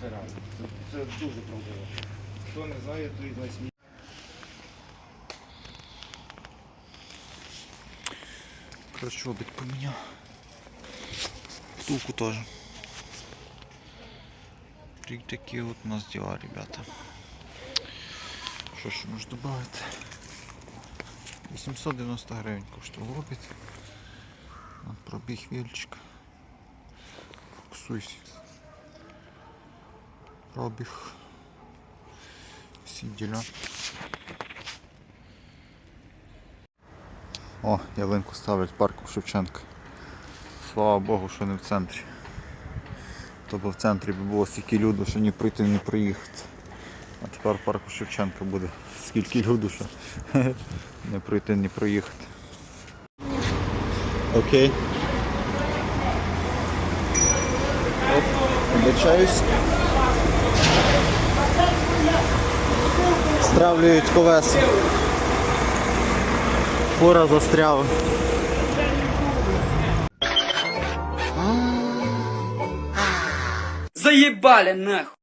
Це реально. Це, це дуже правдиво. Хто не знає, той знає сміє. Короче, обід поміняв. Втулку теж. Так такі от у нас дела, ребята. Що ще можна додати? 890 гривень коштує обід. Пробіг вільчик. Фокусуйся. Пробіг. Всі діля. О, ялинку ставлять парку Шевченка. Слава Богу, що не в центрі. То бо в центрі би було стільки люду, що ні пройти, ні проїхати. А тепер парку Шевченка буде скільки люду, що не пройти, ні проїхати. Окей. Оп, вибачаюсь. Стравлюють колеса. Фура застряла. Заебали нахуй.